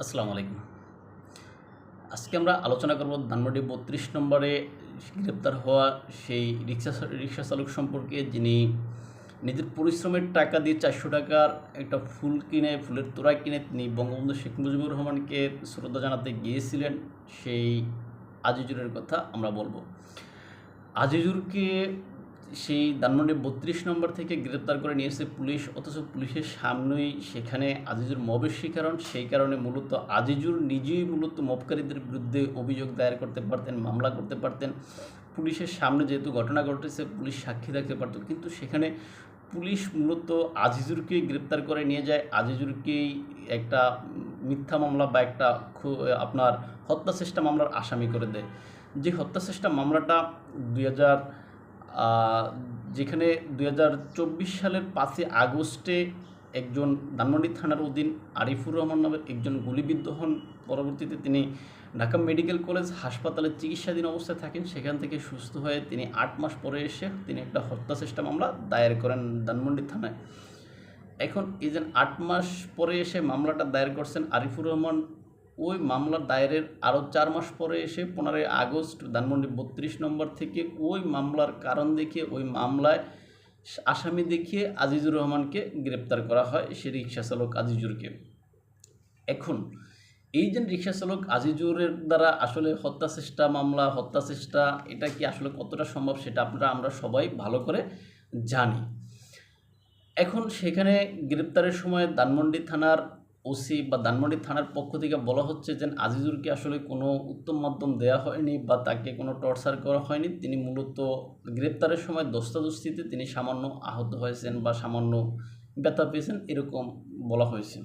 আসসালামু আলাইকুম। আজকে আমরা আলোচনা করব ধানমন্ডি বত্রিশ নম্বরে গ্রেপ্তার হওয়া সেই রিক্সা রিক্সা চালক সম্পর্কে, যিনি নিজের পরিশ্রমের টাকা দিয়ে চারশো টাকার একটা ফুল কিনে, ফুলের তোড়া কিনে তিনি বঙ্গবন্ধু শেখ মুজিবুর রহমানকে শ্রদ্ধা জানাতে গিয়েছিলেন, সেই আজিজুরের কথা আমরা বলব। আজিজুরকে সেই ধানমন্ডি বত্রিশ নম্বর থেকে গ্রেপ্তার করে নিয়েছে পুলিশ, অথচ পুলিশের সামনেই সেখানে আজিজুর মবের শিকারণ। সেই কারণে মূলত আজিজুর নিজেই মূলত মবকারীদের বিরুদ্ধে অভিযোগ দায়ের করতে পারতেন, মামলা করতে পারতেন। পুলিশের সামনে যেহেতু ঘটনা ঘটেছে, পুলিশ সাক্ষী থাকতে পারত। কিন্তু সেখানে পুলিশ মূলত আজিজুরকেই গ্রেপ্তার করে নিয়ে যায়। আজিজুরকেই একটা মিথ্যা মামলা বা একটা আপনার হত্যা চেষ্টা মামলার আসামি করে দেয়। যে হত্যা চেষ্টা মামলাটা দুই হাজার যেখানে দু হাজার চব্বিশ সালের পাঁচই আগস্টে একজন ধানমন্ডি থানার অধীন আরিফুর রহমান নামের একজন গুলিবিদ্ধ হন। পরবর্তীতে তিনি ঢাকা মেডিকেল কলেজ হাসপাতালে চিকিৎসাধীন অবস্থায় থাকেন। সেখান থেকে সুস্থ হয়ে তিনি আট মাস পরে এসে তিনি একটা হত্যা চেষ্টা মামলা দায়ের করেন ধানমন্ডি থানায়। এখন এই যে আট মাস পরে এসে মামলাটা দায়ের করছেন আরিফুর রহমান ওই মামলা দায়েরের আরও চার মাস পরে এসে পনেরোই আগস্ট ধানমন্ডি বত্রিশ নম্বর থেকে ওই মামলার কারণ দেখিয়ে ওই মামলায় আসামি দেখিয়ে আজিজুর রহমানকে গ্রেপ্তার করা হয় সে রিক্সা চালক আজিজুরকে। এখন, এই যে রিক্সা চালক আজিজুরের দ্বারা আসলে হত্যা চেষ্টা মামলা, হত্যা চেষ্টা, এটা কি আসলে কতটা সম্ভব সেটা আপনারা, আমরা সবাই ভালো করে জানি। এখন সেখানে গ্রেপ্তারের সময় ধানমন্ডি থানার ওসি বা ধানমন্ডি থানার পক্ষ থেকে বলা হচ্ছে যে আজিজুরকে আসলে কোনো উত্তম মাধ্যম দেওয়া হয়নি বা তাকে কোনো টর্চার করা হয়নি। তিনি মূলত গ্রেপ্তারের সময় দস্তাদস্তিতে তিনি সামান্য আহত হয়েছেন বা সামান্য ব্যথা পেয়েছেন এরকম বলা হয়েছে।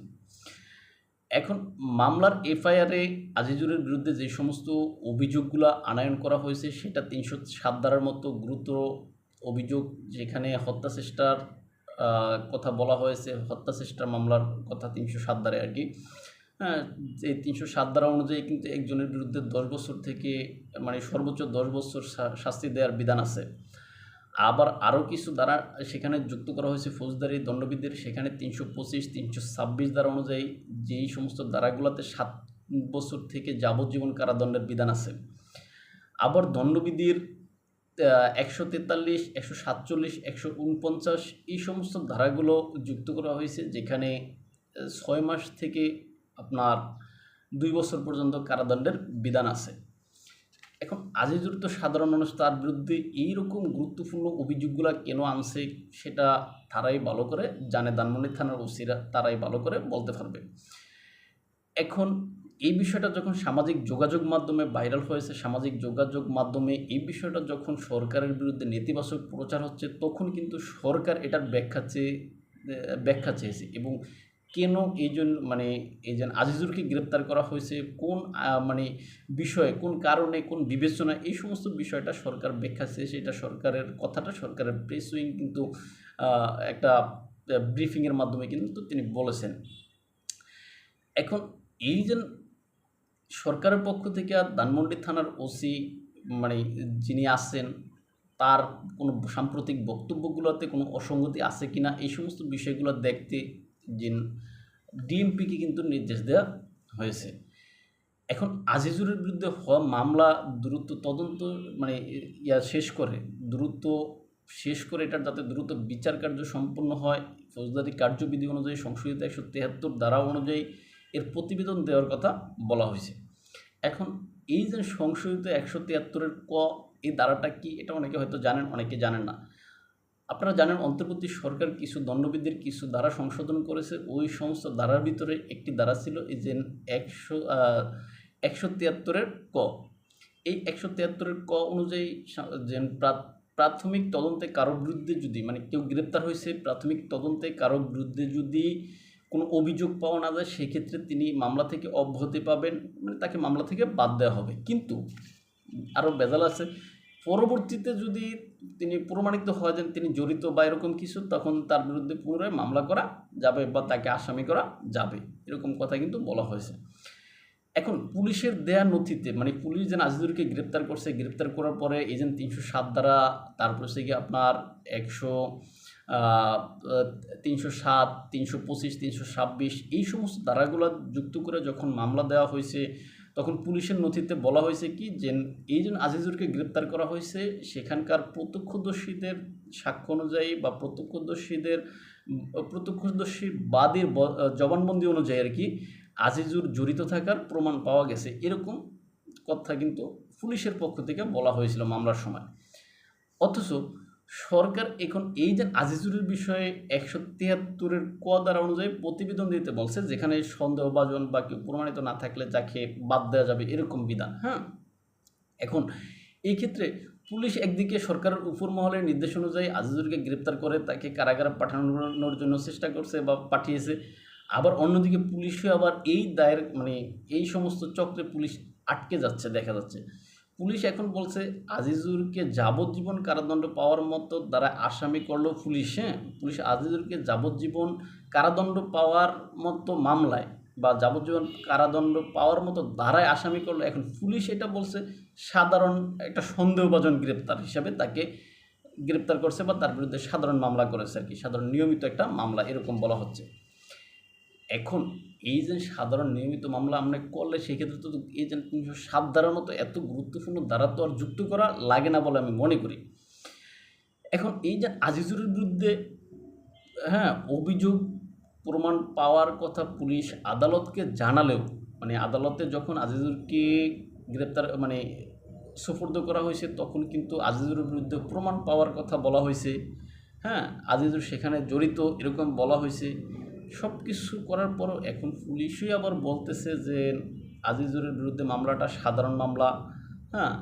এখন মামলার এফআইআরে আজিজুরের বিরুদ্ধে যে সমস্ত অভিযোগগুলো আনায়ন করা হয়েছে, সেটা তিনশো সাত ধারার মতো গুরুতর অভিযোগ যেখানে হত্যা চেষ্টার কথা বলা হয়েছে, হত্যা চেষ্টার মামলার কথা তিনশো সাত ধারে আর কি। হ্যাঁ যে তিনশো সাত ধারা অনুযায়ী কিন্তু একজনের বিরুদ্ধে দশ বছর থেকে মানে সর্বোচ্চ দশ বছর শাস্তি দেওয়ার বিধান আছে। আবার আরও কিছু দ্বারা সেখানে যুক্ত করা হয়েছে ফৌজদারি দণ্ডবিধির, সেখানে তিনশো পঁচিশ, তিনশো ছাব্বিশ দ্বারা অনুযায়ী যেই সমস্ত ধারাগুলোতে সাত বছর থেকে যাবজ্জীবন কারাদণ্ডের বিধান আছে। আবার দণ্ডবিধির একশো তেতাল্লিশ, একশো সাতচল্লিশ, একশো উনপঞ্চাশ এই সমস্ত ধারাগুলো যুক্ত করা হয়েছে, যেখানে ছয় মাস থেকে আপনার দুই বছর পর্যন্ত কারাদণ্ডের বিধান আছে। এখন আজিজুর তো সাধারণ মানুষ, তার বিরুদ্ধে এইরকম গুরুত্বপূর্ণ অভিযোগগুলো কেন আনছে সেটা তারাই ভালো করে জানে। ধানমন্ডি থানার ওসিরা তারাই ভালো করে বলতে পারবে। এখন এই বিষয়টা যখন সামাজিক যোগাযোগ মাধ্যমে ভাইরাল হয়েছে, সামাজিক যোগাযোগ মাধ্যমে এই বিষয়টা যখন সরকারের বিরুদ্ধে নেতিবাচক প্রচার হচ্ছে, তখন কিন্তু সরকার এটার ব্যাখ্যা চেয়ে ব্যাখ্যা চেয়েছে এবং কেন এই জন্য মানে এই যে আজিজুরকে গ্রেপ্তার করা হয়েছে, কোন মানে বিষয়ে, কোন কারণে, কোন বিবেচনা এই সমস্ত বিষয়টা সরকার ব্যাখ্যা চেয়েছে, এটা সরকারের কথাটা সরকারের প্রেস উইং কিন্তু একটা ব্রিফিংয়ের মাধ্যমে কিন্তু তিনি বলেছেন। এখন এই যে সরকারের পক্ষ থেকে আর ধানমন্ডি থানার ওসি মানে যিনি আছেন, তার কোনো সাম্প্রতিক বক্তব্যগুলোতে কোনো অসঙ্গতি আছে কিনা, এই সমস্ত বিষয়গুলো দেখতে যে ডিএমপিকে কিন্তু নির্দেশ দেওয়া হয়েছে। এখন আজিজুরের বিরুদ্ধে হওয়া মামলা দ্রুত তদন্ত মানে ইয়া শেষ করে, দ্রুত শেষ করে এটার যাতে দ্রুত বিচার কার্য সম্পন্ন হয়, ফৌজদারি কার্যবিধি অনুযায়ী সংশোধিত একশো তেহাত্তর ধারা অনুযায়ী এর প্রতিবেদন দেওয়ার কথা বলা হয়েছে। এখন এই যে সংশোধিত একশো তিয়াত্তরের ক, এই ধারাটা কি, এটা অনেকে হয়তো জানেন, অনেকে জানেন না। আপনারা জানেন অন্তর্বর্তী সরকার কিছু দণ্ডবিধির কিছু ধারা সংশোধন করেছে। ওই সমস্ত ধারার ভিতরে একটি ধারা ছিল এই যে একশো একশো তিয়াত্তরের ক। এই একশো তিয়াত্তরের ক অনুযায়ী যে প্রাথমিক তদন্তে কারও বিরুদ্ধে যদি মানে কেউ গ্রেপ্তার হয়েছে, প্রাথমিক তদন্তে কারও বিরুদ্ধে যদি কোনো অভিযোগ পাওয়া না যায়, সেক্ষেত্রে তিনি মামলা থেকে অব্যাহতি পাবেন মানে তাকে মামলা থেকে বাদ দেওয়া হবে। কিন্তু আরও বেজাল আছে, পরবর্তীতে যদি তিনি প্রমাণিত হয় যে তিনি জড়িত বা এরকম কিছু, তখন তার বিরুদ্ধে পুনরায় মামলা করা যাবে বা তাকে আসামি করা যাবে, এরকম কথা কিন্তু বলা হয়েছে। এখন পুলিশের দেয়া নথিতে মানে পুলিশ যেন আজিজুরকে গ্রেপ্তার করছে, গ্রেপ্তার করার পরে যে তিনশো সাত দ্বারা, তারপর হচ্ছে গিয়ে আপনার একশো তিনশো সাত, তিনশো পঁচিশ, তিনশো ছাব্বিশ, এই সমস্ত ধারাগুলো যুক্ত করে যখন মামলা দেওয়া হয়েছে, তখন পুলিশের নথিতে বলা হয়েছে কি যে এই জন্য আজিজুরকে গ্রেপ্তার করা হয়েছে, সেখানকার প্রত্যক্ষদর্শীদের সাক্ষ্য অনুযায়ী বা প্রত্যক্ষদর্শীদের, প্রত্যক্ষদর্শী বাদীর জবানবন্দি অনুযায়ী আর কি, আজিজুর জড়িত থাকার প্রমাণ পাওয়া গেছে। এরকম কথা কিন্তু পুলিশের পক্ষ থেকে বলা হয়েছিল মামলার সময়। অথচ সরকার এখন এই যে আজিজুরের বিষয়ে একশো তিয়াত্তরের ক দ্বারা অনুযায়ী প্রতিবেদন দিতে বলছে যেখানে সন্দেহভাজন বা কেউ প্রমাণিত না থাকলে যাকে বাদ দেওয়া যাবে এরকম বিধান। হ্যাঁ। এখন এই ক্ষেত্রে পুলিশ একদিকে সরকারের উপর মহলের নির্দেশ অনুযায়ী আজিজুরকে গ্রেপ্তার করে তাকে কারাগারে পাঠানোর জন্য চেষ্টা করছে বা পাঠিয়েছে। আবার অন্যদিকে পুলিশও আবার এই দায়ের মানে এই সমস্ত চক্রে পুলিশ আটকে যাচ্ছে দেখা যাচ্ছে। পুলিশ এখন বলছে, আজিজুরকে যাবজ্জীবন কারাদণ্ড পাওয়ার মতো দ্বারা আসামি করল পুলিশ। হ্যাঁ পুলিশ আজিজুরকে যাবজ্জীবন কারাদণ্ড পাওয়ার মতো মামলায় বা যাবজ্জীবন কারাদণ্ড পাওয়ার মতো ধারায় আসামি করল। এখন পুলিশ এটা বলছে, সাধারণ একটা সন্দেহভাজন গ্রেপ্তার হিসাবে তাকে গ্রেপ্তার করছে বা তার বিরুদ্ধে সাধারণ মামলা করেছে আর কি, সাধারণ নিয়মিত একটা মামলা এরকম বলা হচ্ছে। এখন এই যে সাধারণ নিয়মিত মামলা আমরা করলে সেক্ষেত্রে তো এই যে তিনশো সাত ধারার মতো এত গুরুত্বপূর্ণ ধারা তো আর যুক্ত করা লাগে না বলে আমি মনে করি। এখন এই যে আজিজুরের বিরুদ্ধে হ্যাঁ অভিযোগ প্রমাণ পাওয়ার কথা পুলিশ আদালতকে জানালেও মানে আদালতে যখন আজিজুরকে গ্রেপ্তার মানে সুপর্দ করা হয়েছে তখন কিন্তু আজিজুরের বিরুদ্ধে প্রমাণ পাওয়ার কথা বলা হয়েছে। হ্যাঁ আজিজুর সেখানে জড়িত এরকম বলা হয়েছে। সব কিছু করার পরও এখন পুলিশই আবার বলতেছে যে আজিজুরের বিরুদ্ধে মামলাটা সাধারণ মামলা হ্যাঁ?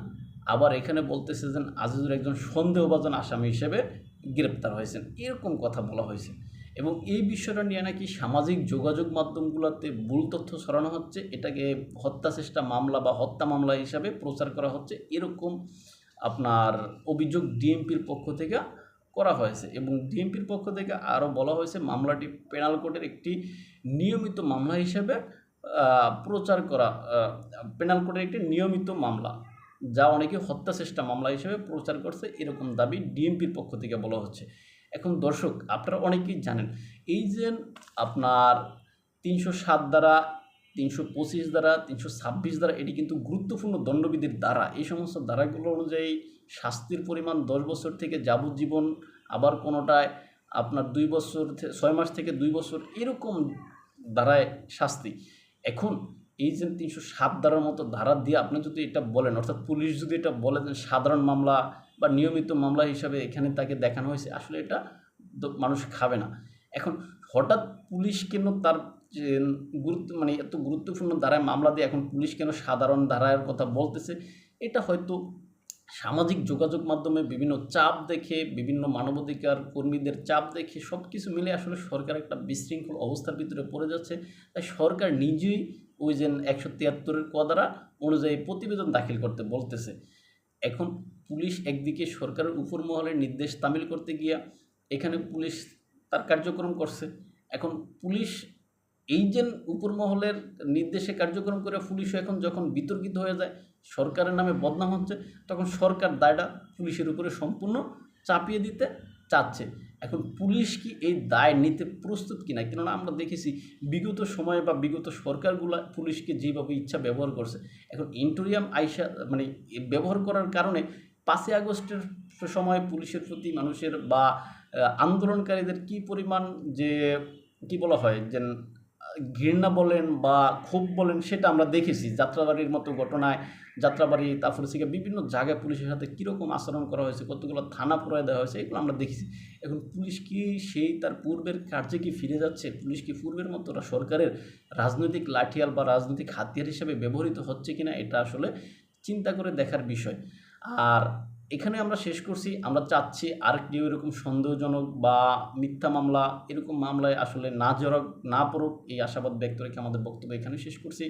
আবার এখানে বলতেছে যে আজিজুর একজন সন্দেহভাজন আসামি হিসেবে গ্রেপ্তার হয়েছেন। এরকম কথা বলা হয়েছে। এবং এই বিষয়টা নিয়ে নাকি সামাজিক যোগাযোগ মাধ্যমগুলোতে ভুল তথ্য ছড়ানো হচ্ছে, এটাকে হত্যা চেষ্টা মামলা বা হত্যা মামলা হিসাবে প্রচার করা হচ্ছে, এরকম আপনার অভিযোগ ডিএমপির পক্ষ থেকে করা হয়েছে এবং ডিএমপির পক্ষ থেকে আরও বলা হয়েছে মামলাটি পেনাল কোর্টের একটি নিয়মিত মামলা হিসেবে প্রচার করা পেনাল কোর্টের একটি নিয়মিত মামলা, যা অনেকে হত্যা চেষ্টা মামলা হিসেবে প্রচার করছে, এরকম দাবি ডিএমপির পক্ষ থেকে বলা হচ্ছে। এখন দর্শক, আপনারা অনেকেই জানেন, এই যে আপনার তিনশো সাত দ্বারা, তিনশো পঁচিশ দ্বারা, তিনশো ছাব্বিশ দ্বারা, এটি কিন্তু গুরুত্বপূর্ণ দণ্ডবিধির দ্বারা, এই সমস্ত ধারাগুলো অনুযায়ী শাস্তির পরিমাণ দশ বছর থেকে যাবজ্জীবন, আবার কোনোটায় আপনার দুই বছর ছয় মাস থেকে দুই বছর এরকম ধারায় শাস্তি। এখন এই যে তিনশো সাত ধারার মতো ধারা দিয়ে আপনি যদি এটা বলেন, অর্থাৎ পুলিশ যদি এটা বলে যে সাধারণ মামলা বা নিয়মিত মামলা হিসাবে এখানে তাকে দেখানো হয়েছে, আসলে এটা মানুষ খাবে না। এখন হঠাৎ পুলিশ কেন তার গুরুত্ব মানে এত গুরুত্বপূর্ণ ধারায় মামলা দিয়ে এখন পুলিশ কেন সাধারণ ধারার কথা বলতেছে, এটা হয়তো সামাজিক যোগাযোগ মাধ্যমে বিভিন্ন চাপ দেখে, বিভিন্ন মানবাধিকার কর্মীদের চাপ দেখে সব কিছু মিলে আসলে সরকার একটা বিশৃঙ্খল অবস্থার ভিতরে পড়ে যাচ্ছে। তাই সরকার নিজেই ওই যে একশো তিয়াত্তরের কদারা অনুযায়ী প্রতিবেদন দাখিল করতে বলতেছে। এখন পুলিশ একদিকে সরকারের উপর মহলের নির্দেশ তামিল করতে গিয়া এখানে পুলিশ তার কার্যক্রম করছে। এখন পুলিশ এই যে উপর মহলের নির্দেশে কার্যক্রম করে পুলিশও এখন যখন বিতর্কিত হয়ে যায়, সরকারের নামে বদনাম হচ্ছে, তখন সরকার দায়টা পুলিশের উপরে সম্পূর্ণ চাপিয়ে দিতে চাচ্ছে। এখন পুলিশ কি এই দায় নিতে প্রস্তুত কি কিনা? কেননা আমরা দেখেছি বিগত সময়ে বা বিগত সরকারগুলা পুলিশকে যেভাবে ইচ্ছা ব্যবহার করছে, এখন ইন্টোরিয়াম আইসা মানে ব্যবহার করার কারণে পাঁচই আগস্টের সময় পুলিশের প্রতি মানুষের বা আন্দোলনকারীদের কি পরিমাণ যে, কি বলা হয় যে ঘৃণা বলেন বা ক্ষোভ বলেন, সেটা আমরা দেখেছি। যাত্রাবাড়ির মতো ঘটনায় যাত্রাবাড়ি, তারপরে থেকে বিভিন্ন জায়গায় পুলিশের সাথে কীরকম আচরণ করা হয়েছে, কতগুলো থানা পুরায় দেওয়া হয়েছে, এগুলো আমরা দেখেছি। এখন পুলিশ কি সেই তার পূর্বের কার্যে কি ফিরে যাচ্ছে? পুলিশ কি পূর্বের মতো সরকারের রাজনৈতিক লাঠিয়াল বা রাজনৈতিক হাতিয়ার হিসেবে ব্যবহৃত হচ্ছে কিনা, এটা আসলে চিন্তা করে দেখার বিষয়। আর এখানে আমরা শেষ করছি। আমরা চাচ্ছি আর কেউ এরকম সন্দেহজনক বা মিথ্যা মামলা, এরকম মামলায় আসলে না জড়ক, না পড়ুক, এই আশাবাদ ব্যক্ত রেখে আমাদের বক্তব্য এখানে শেষ করছি।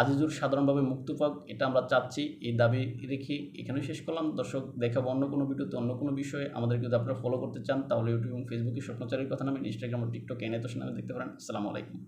আজিজুর সাধারণভাবে মুক্ত পাক এটা আমরা চাচ্ছি, এই দাবি রেখে এখানে শেষ করলাম। দর্শক, দেখাবো অন্য কোনো ভিডিওতে অন্য কোনো বিষয়ে। আমাদেরকে যদি আপনারা ফলো করতে চান, তাহলে ইউটিউব এবং ফেসবুকে স্বপ্নচারের কথা নামে ইনস্টাগ্রাম ও টিকটক এনে তো নামে দেখতে পারেন। আসসালামু আলাইকুম।